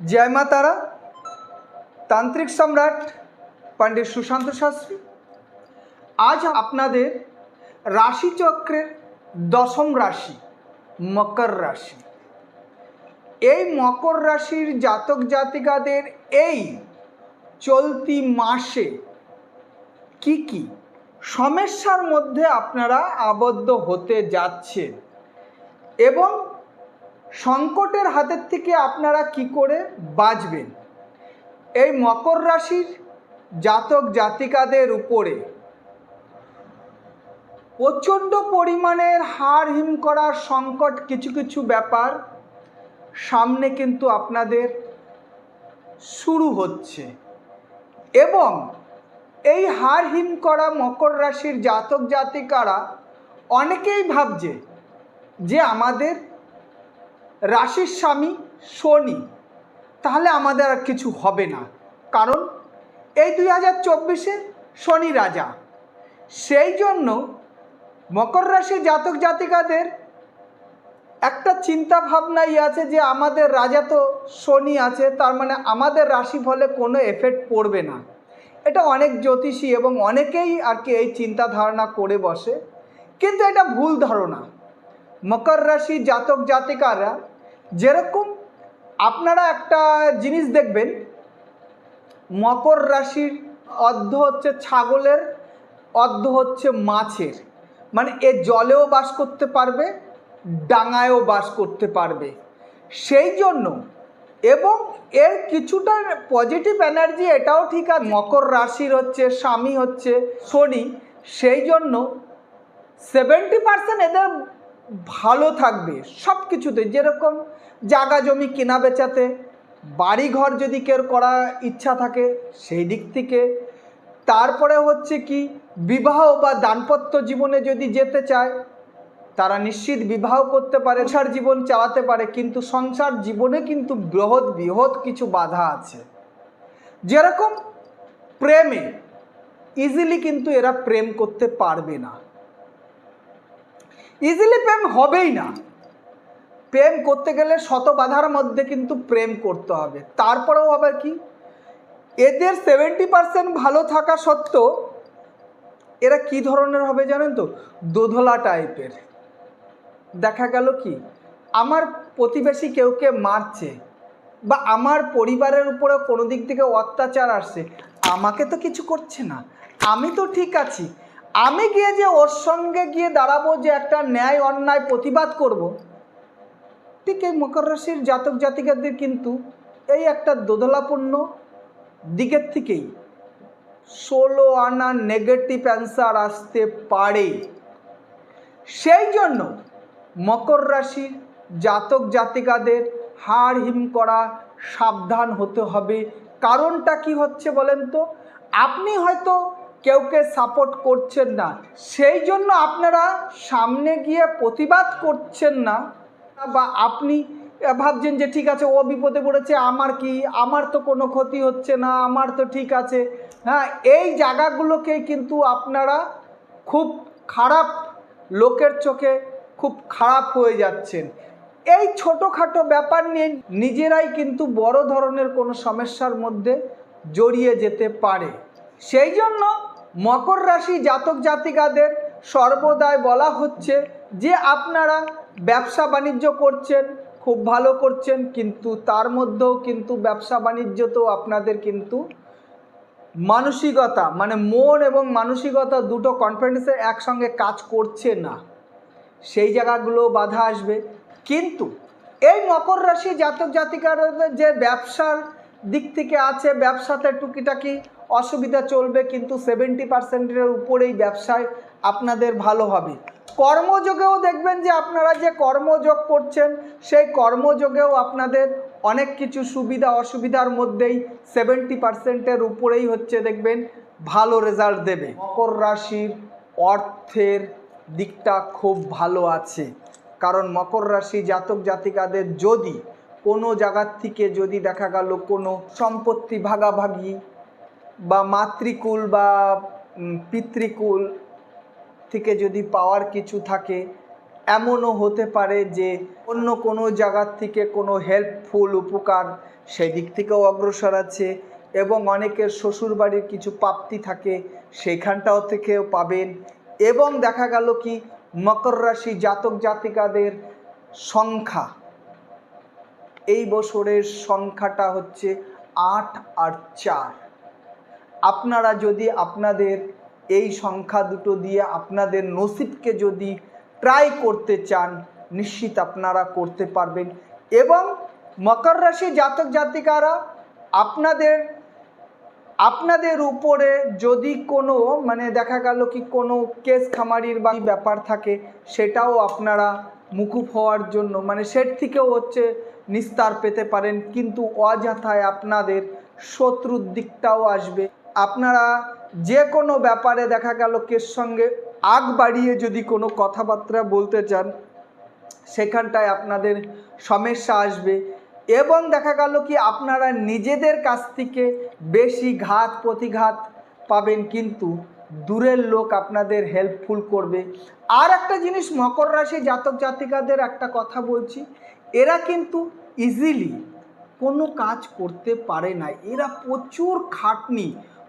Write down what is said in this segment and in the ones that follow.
জয় মা তারা, তান্ত্রিক সম্রাট পণ্ডিত সুশান্ত শাস্ত্রী। আজ আপনাদের রাশিচক্রের দশম রাশি, মকর রাশি। এই মকর রাশির জাতক জাতিকাদের এই চলতি মাসে কি কি সমস্যার মধ্যে আপনারা আবদ্ধ হতে যাচ্ছেন এবং সংকটের হাতের থেকে আপনারা কি করে বাঁচবেন? এই মকর রাশির জাতক জাতিকাদের উপরে প্রচণ্ড পরিমাণের হার হিম করার সংকট কিছু কিছু ব্যাপার সামনে কিন্তু আপনাদের শুরু হচ্ছে। এবং এই হার হিম করা মকর রাশির জাতক জাতিকারা অনেকেই ভাবছে যে আমাদের রাশির স্বামী শনি। তাহলে আমাদের আর কিছু হবে না। কারণ এই দুই হাজার চব্বিশে শনি রাজা। সেই জন্য মকর রাশি জাতক জাতিকাদের একটা চিন্তা ভাবনাই আছে যে আমাদের রাজা তো শনি আছে, তার মানে আমাদের রাশি ফলে কোনো এফেক্ট পড়বে না। এটা অনেক জ্যোতিষী এবং অনেকেই আর কি এই চিন্তা ধারণা করে বসে। কিন্তু এটা ভুল ধারণা। মকর রাশি জাতক জাতিকারা যেরকম আপনারা একটা জিনিস দেখবেন, মকর রাশির অর্ধ হচ্ছে ছাগলের, অর্ধ হচ্ছে মাছের। মানে এ জলেও বাস করতে পারবে, ডাঙায়ও বাস করতে পারবে। সেই জন্য এবং এর কিছুটা পজিটিভ এনার্জি এটাও ঠিক আছে, মকর রাশির হচ্ছে স্বামী হচ্ছে শনি, সেই জন্য সেভেন্টি পার্সেন্ট এদের ভালো থাকবে সব কিছুতে যেরকম জাগা জমি কেনা বেচাতে বাড়ি ঘর যদি কেউ করা ইচ্ছা থাকে, সেই দিক থেকে। তারপরে হচ্ছে কি, বিবাহ বা দাম্পত্য জীবনে যদি যেতে চায়, তারা নিশ্চিত বিবাহ করতে পারে, সংসার জীবন চালাতে পারে, কিন্তু সংসার জীবনে কিন্তু বৃহৎ বৃহৎ কিছু বাধা আছে। যেরকম প্রেমে ইজিলি কিন্তু এরা প্রেম করতে পারবে না। ইজিলি প্রেম হবেই না। প্রেম করতে গেলে শত বাধার মধ্যে কিন্তু প্রেম করতে হবে। তারপরেও আবার কি? এদের সেভেন্টি পার্সেন্ট ভালো থাকা সত্ত্বেও এরা কি ধরনের হবে জানেন তো? দোধলা টাইপের। দেখা গেল কি? আমার প্রতিবেশী কেউকে মারছে বা আমার পরিবারের উপরে কোনো দিক থেকে অত্যাচার আসছে, আমাকে তো কিছু করছে না। আমি তো ঠিক আছি। আমি গিয়ে যে ওর সঙ্গে গিয়ে দাঁড়াবো যে একটা ন্যায় অন্যায় প্রতিবাদ করব। ঠিক এই মকর রাশির জাতক জাতিকাদের কিন্তু এই একটা দোদলাপূর্ণ দিকের থেকেই ষোলো আনা নেগেটিভ অ্যান্সার আসতে পারে সেই জন্য মকর রাশির জাতক জাতিকাদের হাড় হিম করা সাবধান হতে হবে কারণটা কি হচ্ছে বলেন তো আপনি হয়তো কেউকে সাপোর্ট করছেন না। সেই জন্য আপনারা সামনে গিয়ে প্রতিবাদ করছেন না। বা আপনি ভাবছেন যে ঠিক আছে, ও বিপদে পড়েছে, আমার কি? আমার তো কোনো ক্ষতি হচ্ছে না, আমার তো ঠিক আছে। হ্যাঁ এই জায়গাগুলোকেই কিন্তু আপনারা খুব খারাপ লোকের চোখে খুব খারাপ হয়ে যাচ্ছেন। এই ছোটোখাটো ব্যাপার নিয়ে নিজেরাই কিন্তু বড় ধরনের কোনো সমস্যার মধ্যে জড়িয়ে যেতে পারে। সেই জন্য মকর রাশি জাতক জাতিকাদের সর্বদাই বলা হচ্ছে যে আপনারা ব্যবসা বাণিজ্য করছেন, খুব ভালো করছেন, কিন্তু তার মধ্যেও কিন্তু ব্যবসা বাণিজ্য তো আপনাদের কিন্তু মানসিকতা মানে মন এবং মানসিকতা দুটো কনফিডেন্সে একসঙ্গে কাজ করছে না। সেই জায়গাগুলো বাধা আসবে। কিন্তু এই মকর রাশি জাতক জাতিকারদের যে ব্যবসার দিক থেকে আছে, ব্যবসাতে টুকিটাকি অসুবিধা চলবে, কিন্তু সেভেন্টি পার্সেন্টের উপরেই ব্যবসায় আপনাদের ভালো হবে। কর্মযোগেও দেখবেন যে আপনারা যে কর্মযোগ করছেন, সেই কর্মযোগেও আপনাদের অনেক কিছু সুবিধা অসুবিধার মধ্যেই সেভেন্টি পার্সেন্টের উপরেই হচ্ছে দেখবেন ভালো রেজাল্ট দেবে। মকর রাশির অর্থের দিকটা খুব ভালো আছে। কারণ মকর রাশি জাতক জাতিকাদের যদি কোনো জায়গার থেকে যদি দেখা গেল কোনো সম্পত্তি ভাগাভাগি বা মাতৃকুল বা পিতৃকুল থেকে যদি পাওয়ার কিছু থাকে, এমনও হতে পারে যে অন্য কোনো জায়গার থেকে কোনো হেল্পফুল উপকার সেদিক থেকেও অগ্রসর আছে এবং অনেকের শ্বশুরবাড়ির কিছু প্রাপ্তি থাকে সেইখানটাও থেকেও পাবেন। এবং দেখা গেল কি, মকর রাশি জাতক জাতিকাদের সংখ্যা। এই বছরের সংখ্যাটা হচ্ছে আট আর চার। আপনারা যদি আপনাদের এই সংখ্যা দুটো দিয়ে আপনাদের নসিবকে যদি ট্রাই করতে চান, নিশ্চিত আপনারা করতে পারবেন। এবং মকর রাশি জাতক জাতিকারা, আপনাদের আপনাদের উপরে যদি কোনো মানে দেখা গেল কি কোনো কেস খামারির বা ব্যাপার থাকে, সেটাও আপনারা মুকুব হওয়ার জন্য মানে সেট থেকেও হচ্ছে নিস্তার পেতে পারেন। কিন্তু অযথায় আপনাদের শত্রুর দিকটাও আসবে। আপনারা যে কোনো ব্যাপারে দেখা গেল কের সঙ্গে আগ বাড়িয়ে যদি কোনো কথাবার্তা বলতে চান, সেখানটায় আপনাদের সমস্যা আসবে এবং দেখা গেল কি আপনারা নিজেদের কাছ থেকে বেশি ঘাত প্রতিঘাত পাবেন কিন্তু দূরের লোক আপনাদের হেল্পফুল করবে। আর একটা জিনিস, মকর রাশি জাতক জাতিকাদের একটা কথা বলছি, এরা কিন্তু ইজিলি কোনো কাজ করতে পারে না। এরা প্রচুর খাটনি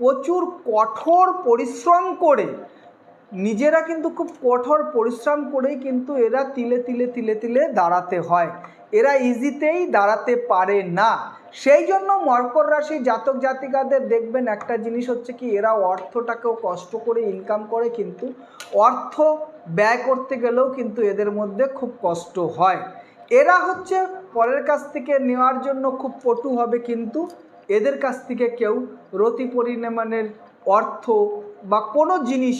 প্রচুর কঠোর পরিশ্রম করে, নিজেরা কিন্তু খুব কঠোর পরিশ্রম করেই কিন্তু এরা তিলে তিলে তিলে তিলে দাঁড়াতে হয়। এরা ইজিতেই দাঁড়াতে পারে না। সেই জন্য মকর রাশি জাতক জাতিকাদের দেখবেন একটা জিনিস হচ্ছে কি, এরা অর্থটাকেও কষ্ট করে ইনকাম করে কিন্তু অর্থ ব্যয় করতে গেলেও কিন্তু এদের মধ্যে খুব কষ্ট হয়। এরা হচ্ছে পরের কাছ থেকে নেওয়ার জন্য খুব পটু হবে কিন্তু এদের কাছ থেকে কেউ রতি পরিমাণের অর্থ বা কোনো জিনিস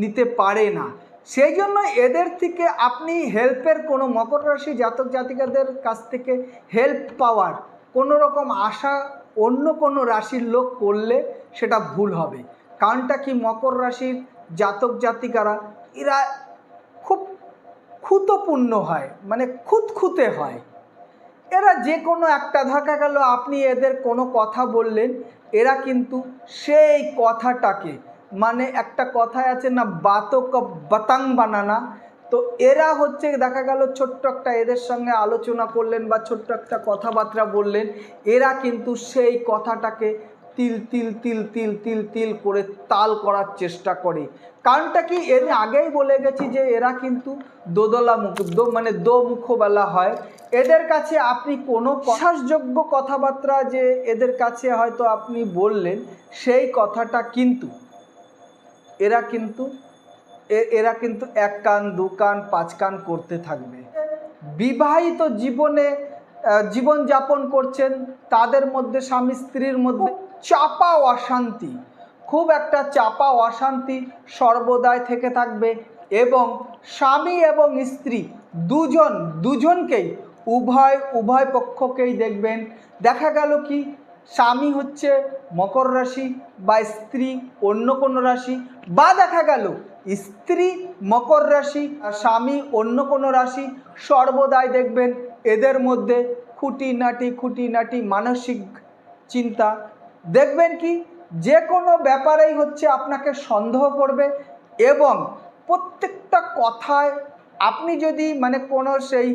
নিতে পারে না। সেই জন্য এদের থেকে আপনি হেল্পের কোনো মকর রাশি জাতক জাতিকাদের কাছ থেকে হেল্প পাওয়ার কোনো রকম আশা অন্য কোনো রাশির লোক করলে সেটা ভুল হবে। কারণটা কি? মকর রাশির জাতক জাতিকারা, এরা খুব ক্ষুতপূর্ণ হয় মানে খুঁতখুঁতে হয়। এরা যে কোনো একটা দেখা গেল, আপনি এদের কোনো কথা বললেন, এরা কিন্তু সেই কথাটাকে মানে একটা কথায় আছে না, বাতক বাতাং বানানা। তো এরা হচ্ছে দেখা গেল ছোট্ট একটা এদের সঙ্গে আলোচনা করলেন বা ছোট্ট একটা কথাবার্তা বললেন, এরা কিন্তু সেই কথাটাকে তিল তিল তিল তিল তিল তিল করে তাল করার চেষ্টা করে। কারণটা কি? এর আগেই বলে গেছি যে এরা কিন্তু দোদলা মুখ, দো মানে দো মুখবেলা হয়। এদের কাছে আপনি কোনো বিশ্বাসযোগ্য কথাবার্তা যে এদের কাছে হয়তো আপনি বললেন, সেই কথাটা কিন্তু এরা কিন্তু এরা কিন্তু এক কান, দু কান, পাঁচ কান করতে থাকবে। বিবাহিত জীবনে জীবনযাপন করছেন, তাদের মধ্যে, স্বামী স্ত্রীর মধ্যে চাপা অশান্তি। খুব একটা চাপা অশান্তি সর্বদাই থেকে থাকবে এবং স্বামী এবং স্ত্রী দুজন, দুজনকেই উভয় উভয় পক্ষকেই দেখবেন। দেখা গেল কি, স্বামী হচ্ছে মকর রাশি বা স্ত্রী অন্য কোনো রাশি বা দেখা গেল স্ত্রী মকর রাশি আর স্বামী অন্য কোনো রাশি সর্বদাই দেখবেন এদের মধ্যে খুঁটিনাটি খুঁটিনাটি মানসিক চিন্তা দেখবেন কি, যে কোনো ব্যাপারেই হচ্ছে আপনাকে সন্দেহ করবে এবং প্রত্যেকটা কথায় আপনি যদি মানে কোনো সেই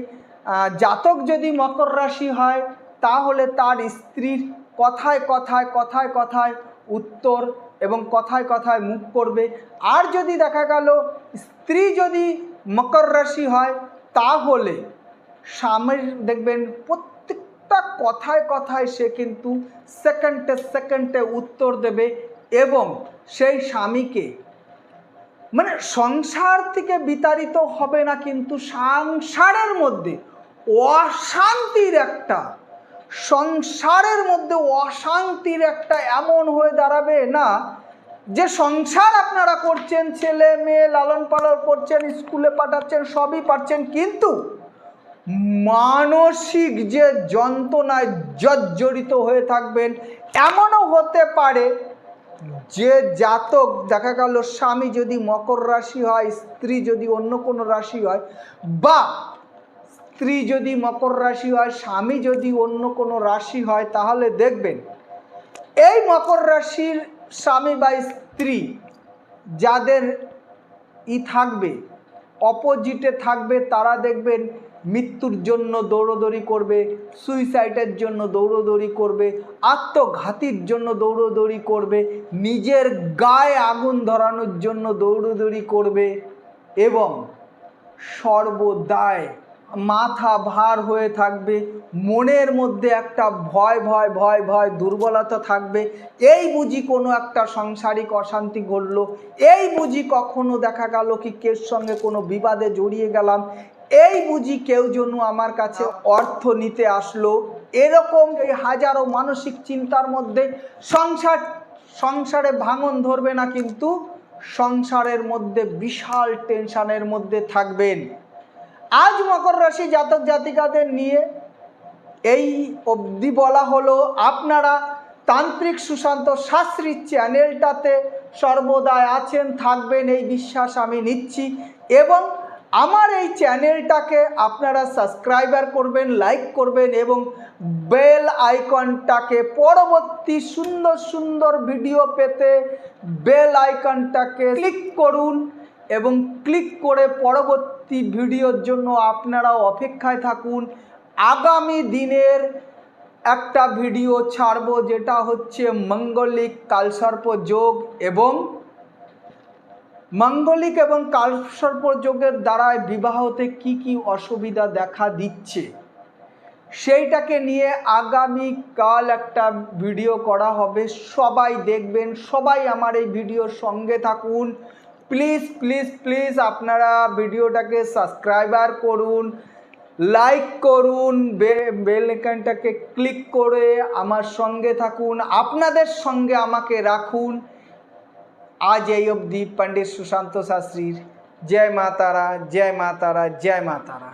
জাতক যদি মকর রাশি হয়, তাহলে তার স্ত্রীর কথায় কথায় কথায় কথায় উত্তর এবং কথায় কথায় মুখ করবে। আর যদি দেখা গেল স্ত্রী যদি মকর রাশি হয়, তাহলে স্বামীর দেখবেন প্রত্যেকটা কথায় কথায় সে কিন্তু সেকেন্ডে সেকেন্ডে উত্তর দেবে এবং সেই স্বামীকে। মানে সংসার থেকে বিতাড়িত হবে না কিন্তু সংসারের মধ্যে অশান্তির একটা, সংসারের মধ্যে অশান্তির একটা এমন হয়ে দাঁড়াবে না যে সংসার আপনারা করছেন, ছেলে মেয়ে লালন পালন করছেন, স্কুলে পাঠাচ্ছেন, সবই পাচ্ছেন কিন্তু মানসিক যে যন্ত্রণায় জর্জরিত হয়ে থাকবেন, এমনও হতে পারে যে জাতক, দেখা গেল স্বামী যদি মকর রাশি হয়, স্ত্রী যদি অন্য কোনো রাশি হয়, বা স্ত্রী যদি মকর রাশি হয়, স্বামী যদি অন্য কোনো রাশি হয়, তাহলে দেখবেন এই মকর রাশির স্বামী বা স্ত্রী যাদের ই থাকবে, অপোজিটে থাকবে, তারা দেখবেন মৃত্যুর জন্য দৌড়দৌড়ি করবে সুইসাইডের জন্য দৌড়দৌড়ি করবে, আত্মঘাতীর জন্য দৌড়দৌড়ি করবে, নিজের গায়ে আগুন ধরানোর জন্য দৌড়দৌড়ি করবে এবং সর্বদায় মাথা ভার হয়ে থাকবে, মনের মধ্যে একটা ভয় ভয় ভয় ভয়, দুর্বলতা থাকবে। এই বুঝি কোনো একটা সাংসারিক অশান্তি ঘটলো, এই বুঝি কখনো দেখা গেল কি কের সঙ্গে কোনো বিবাদে জড়িয়ে গেলাম এই বুঝি কেউ যেন আমার কাছে অর্থ নিতে আসলো। এরকম এই হাজারো মানসিক চিন্তার মধ্যে সংসার, সংসারে ভাঙন ধরবে না কিন্তু সংসারের মধ্যে বিশাল টেনশনের মধ্যে থাকবেন। আজ মকর রাশি জাতক জাতিকাদের নিয়ে এই অবধি বলা হলো, আপনারা তান্ত্রিক সুশান্ত শাস্ত্রীর চ্যানেলটাতে সর্বদাই আছেন, থাকবেন, এই বিশ্বাস আমি নিচ্ছি এবং আমার এই চ্যানেলটাকে আপনারা সাবস্ক্রাইবার করবেন, লাইক করবেন এবং বেল আইকনটাকে, পরবর্তী সুন্দর সুন্দর ভিডিও পেতে বেল আইকনটাকে ক্লিক করুন এবং ক্লিক করে পরবর্তী ভিডিওর জন্য আপনারা অপেক্ষায় থাকুন। আগামী দিনের একটা ভিডিও ছাড়বো, যেটা হচ্ছে মঙ্গলিক কালসর্প যোগ এবং মাঙ্গলিক এবং কালসর্প যোগের দ্বারায় বিবাহতে কি কি অসুবিধা দেখা দিচ্ছে? সেইটাকে নিয়ে আগামী কাল একটা ভিডিও করা হবে। সবাই দেখবেন, সবাই আমার এই ভিডিওর সঙ্গে থাকুন। প্লিজ প্লিজ প্লিজ আপনারা ভিডিওটাকে সাবস্ক্রাইবার করুন, লাইক করুন বেল আইকনটাকে ক্লিক করে আমার সঙ্গে থাকুন, আপনাদের সঙ্গে আমাকে রাখুন। আজ এই অবধি পণ্ডিত সুশান্ত শাস্ত্রীর জয় মা তারা জয় মা তারা জয় মা তারা